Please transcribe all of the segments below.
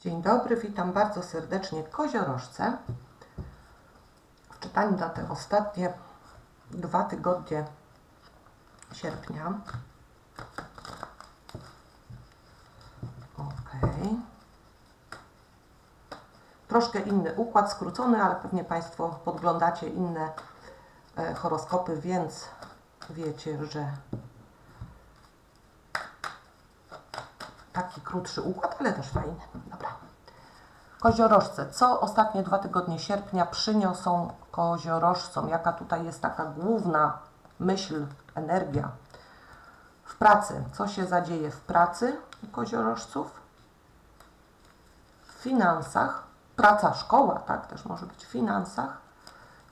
Dzień dobry, witam bardzo serdecznie koziorożce. W czytaniu na te ostatnie dwa tygodnie sierpnia. Ok. Troszkę inny układ, skrócony, ale pewnie Państwo podglądacie inne e, horoskopy, więc wiecie, że taki krótszy układ, ale też fajny. Koziorożce. Co ostatnie dwa tygodnie sierpnia przyniosą koziorożcom? Jaka tutaj jest taka główna myśl, energia w pracy? Co się zadzieje w pracy u koziorożców? W finansach. Praca, szkoła, tak? Też może być w finansach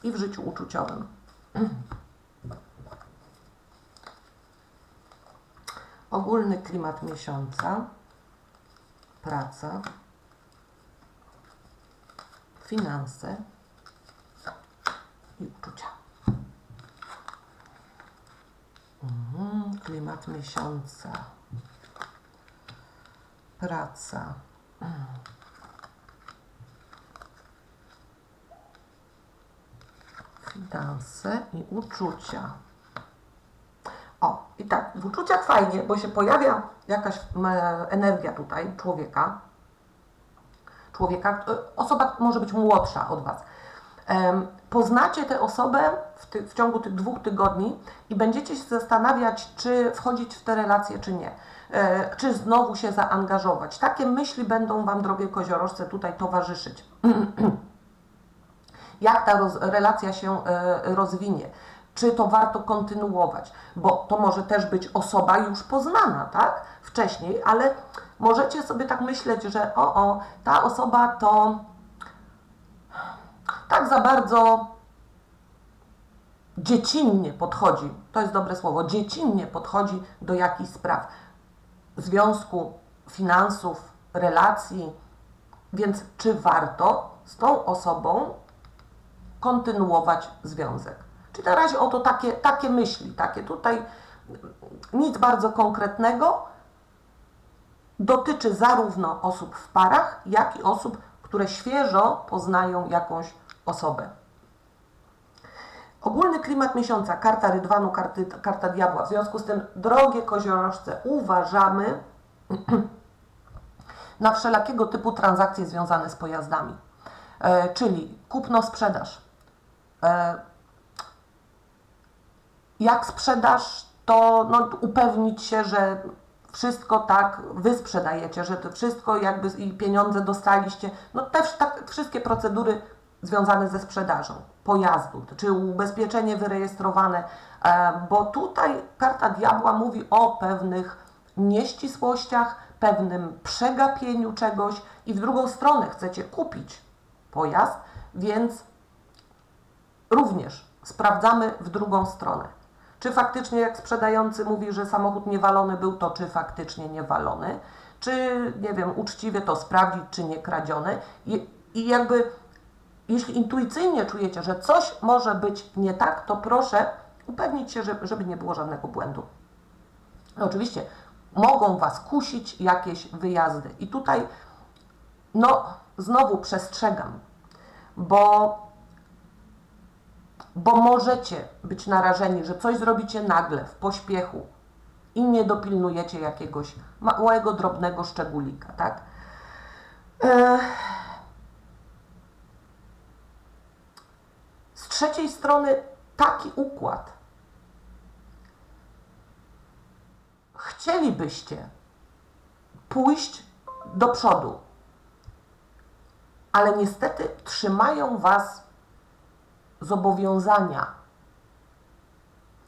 i w życiu uczuciowym. Ogólny klimat miesiąca, praca, finanse i uczucia. Mhm, klimat miesiąca, praca. Finanse i uczucia. O, i tak, w uczuciach fajnie, bo się pojawia jakaś energia tutaj człowieka. Człowieka, e, osoba może być młodsza od Was. Poznacie tę osobę w, ty, w ciągu tych dwóch tygodni i będziecie się zastanawiać, czy wchodzić w te relacje, czy nie. E, Czy znowu się zaangażować. Takie myśli będą Wam, drogie koziorożce, tutaj towarzyszyć. jak ta roz, relacja się e, rozwinie, czy to warto kontynuować, bo to może też być osoba już poznana, tak, wcześniej, ale możecie sobie tak myśleć, że o, o, ta osoba to tak za bardzo dziecinnie podchodzi, to jest dobre słowo, dziecinnie podchodzi do jakichś spraw związku, finansów, relacji, więc czy warto z tą osobą kontynuować związek. Czyli na razie oto takie, takie myśli, takie tutaj nic bardzo konkretnego. Dotyczy zarówno osób w parach, jak i osób, które świeżo poznają jakąś osobę. Ogólny klimat miesiąca, karta rydwanu, karty, karta diabła. W związku z tym, drogie koziorożce, uważamy na wszelakiego typu transakcje związane z pojazdami. E, czyli kupno-sprzedaż. E, jak sprzedaż, to no, upewnić się, że wszystko tak wy sprzedajecie, że to wszystko jakby i pieniądze dostaliście. No też tak, wszystkie procedury związane ze sprzedażą pojazdu, czy ubezpieczenie wyrejestrowane, e, bo tutaj karta diabła mówi o pewnych nieścisłościach, pewnym przegapieniu czegoś i w drugą stronę chcecie kupić pojazd, więc również sprawdzamy w drugą stronę. Czy faktycznie, jak sprzedający mówi, że samochód niewalony był, to czy faktycznie niewalony? Czy, nie wiem, uczciwie to sprawdzić, czy nie kradziony? I, i jakby, jeśli intuicyjnie czujecie, że coś może być nie tak, to proszę upewnić się, żeby, żeby nie było żadnego błędu. No oczywiście mogą Was kusić jakieś wyjazdy. I tutaj, no, znowu przestrzegam, bo bo możecie być narażeni, że coś zrobicie nagle, w pośpiechu i nie dopilnujecie jakiegoś małego, drobnego szczególika, tak? E... Z trzeciej strony taki układ. Chcielibyście pójść do przodu, ale niestety trzymają Was zobowiązania.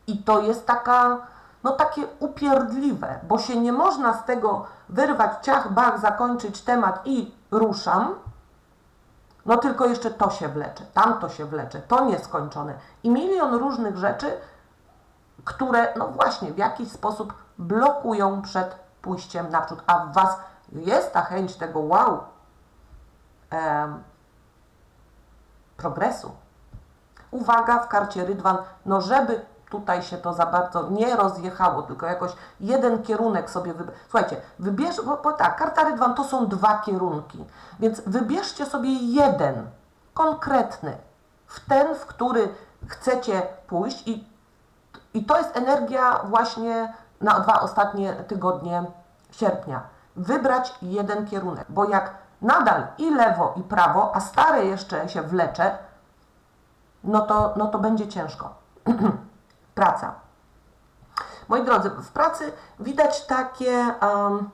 I to jest taka, no takie upierdliwe, bo się nie można z tego wyrwać ciach, bach, zakończyć temat i ruszam, no tylko jeszcze to się wlecze, tamto się wlecze, to nieskończone. I milion różnych rzeczy, które, no właśnie, w jakiś sposób blokują przed pójściem naprzód. A w Was jest ta chęć tego wow, em, progresu, uwaga, w karcie Rydwan, no żeby tutaj się to za bardzo nie rozjechało, tylko jakoś jeden kierunek sobie wybierz. Słuchajcie, wybierz, bo, bo tak, karta rydwan to są dwa kierunki, więc wybierzcie sobie jeden, konkretny, w ten, w który chcecie pójść i, i to jest energia właśnie na dwa ostatnie tygodnie sierpnia. Wybrać jeden kierunek, bo jak nadal i lewo, i prawo, a stare jeszcze się wlecze, no to, no to będzie ciężko. Praca. Moi drodzy, w pracy widać takie. Um,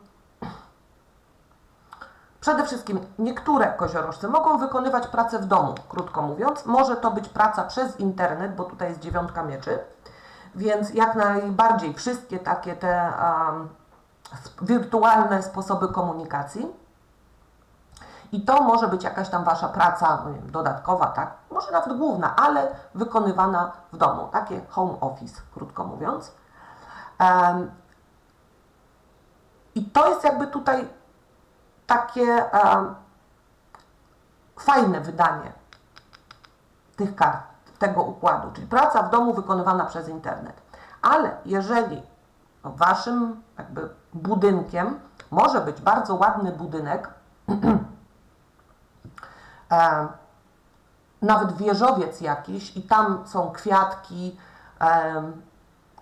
przede wszystkim niektóre koziorożce mogą wykonywać pracę w domu, krótko mówiąc. Może to być praca przez internet, bo tutaj jest dziewiątka mieczy. Więc jak najbardziej wszystkie takie te um, wirtualne sposoby komunikacji. I to może być jakaś tam wasza praca no dodatkowa, tak? Może nawet główna, ale wykonywana w domu. Takie home office, krótko mówiąc. Um, I to jest jakby tutaj takie um, fajne wydanie tych kart, tego układu, czyli praca w domu wykonywana przez internet. Ale jeżeli waszym jakby budynkiem może być bardzo ładny budynek, e, nawet wieżowiec jakiś i tam są kwiatki e,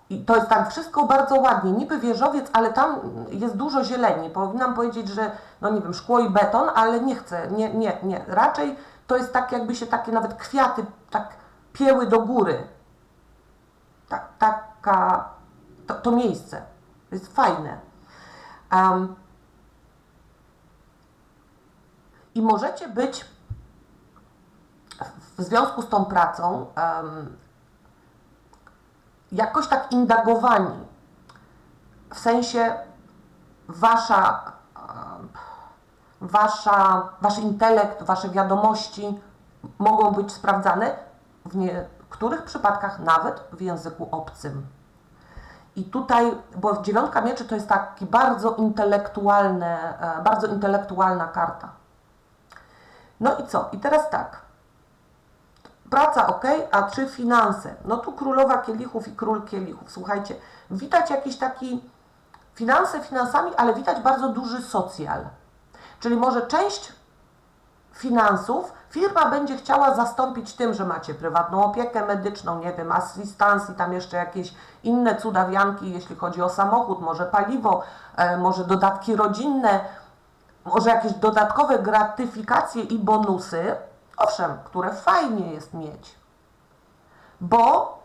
i to jest tak wszystko bardzo ładnie, niby wieżowiec, ale tam jest dużo zieleni. Powinnam powiedzieć, że no nie wiem, szkło i beton, ale nie chcę, nie, nie, nie. Raczej to jest tak jakby się takie nawet kwiaty tak pieły do góry. Tak, taka, to, to miejsce jest fajne. Um, I możecie być w związku z tą pracą um, jakoś tak indagowani. W sensie wasza, wasza, wasz intelekt, wasze wiadomości mogą być sprawdzane w niektórych przypadkach nawet w języku obcym. I tutaj, bo dziewiątka mieczy to jest taki bardzo intelektualne, bardzo intelektualna karta. No i co? I teraz tak. Praca ok, a czy finanse? No tu królowa kielichów i król kielichów. Słuchajcie, widać jakiś taki finanse finansami, ale widać bardzo duży socjal. Czyli może część finansów firma będzie chciała zastąpić tym, że macie prywatną opiekę medyczną, nie wiem, asystans i tam jeszcze jakieś inne cudawianki, jeśli chodzi o samochód, może paliwo, e, może dodatki rodzinne, może jakieś dodatkowe gratyfikacje i bonusy, owszem, które fajnie jest mieć. Bo,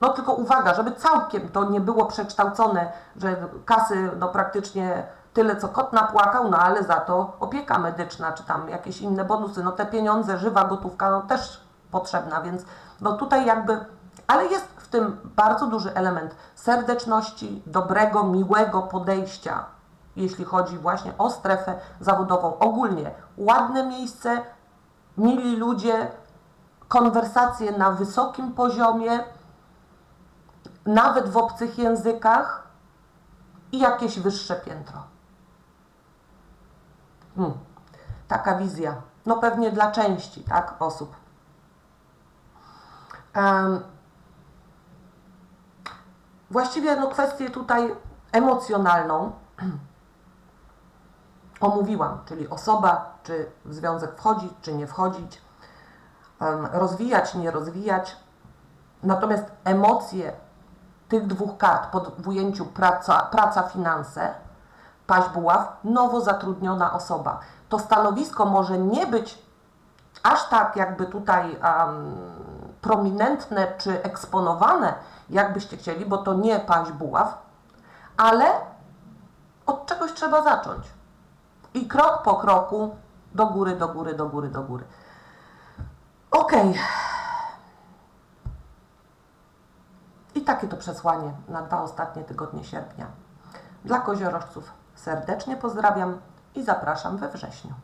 no tylko uwaga, żeby całkiem to nie było przekształcone, że kasy no praktycznie tyle co kot napłakał, no ale za to opieka medyczna, czy tam jakieś inne bonusy, no te pieniądze, żywa gotówka, no też potrzebna, więc no tutaj jakby, ale jest w tym bardzo duży element serdeczności, dobrego, miłego podejścia, jeśli chodzi właśnie o strefę zawodową. Ogólnie ładne miejsce, mili ludzie, konwersacje na wysokim poziomie, nawet w obcych językach i jakieś wyższe piętro. Hmm. Taka wizja. No pewnie dla części tak, osób. Um, właściwie no, kwestię tutaj emocjonalną omówiłam, czyli osoba, czy w związek wchodzić, czy nie wchodzić, rozwijać, nie rozwijać. Natomiast emocje tych dwóch kart pod w ujęciu praca, praca finanse paź buław, nowo zatrudniona osoba. To stanowisko może nie być aż tak jakby tutaj um, prominentne czy eksponowane, jakbyście chcieli, bo to nie paź buław, ale od czegoś trzeba zacząć. I krok po kroku do góry, do góry, do góry, do góry. Ok. I takie to przesłanie na dwa ostatnie tygodnie sierpnia. Dla koziorożców serdecznie pozdrawiam i zapraszam we wrześniu.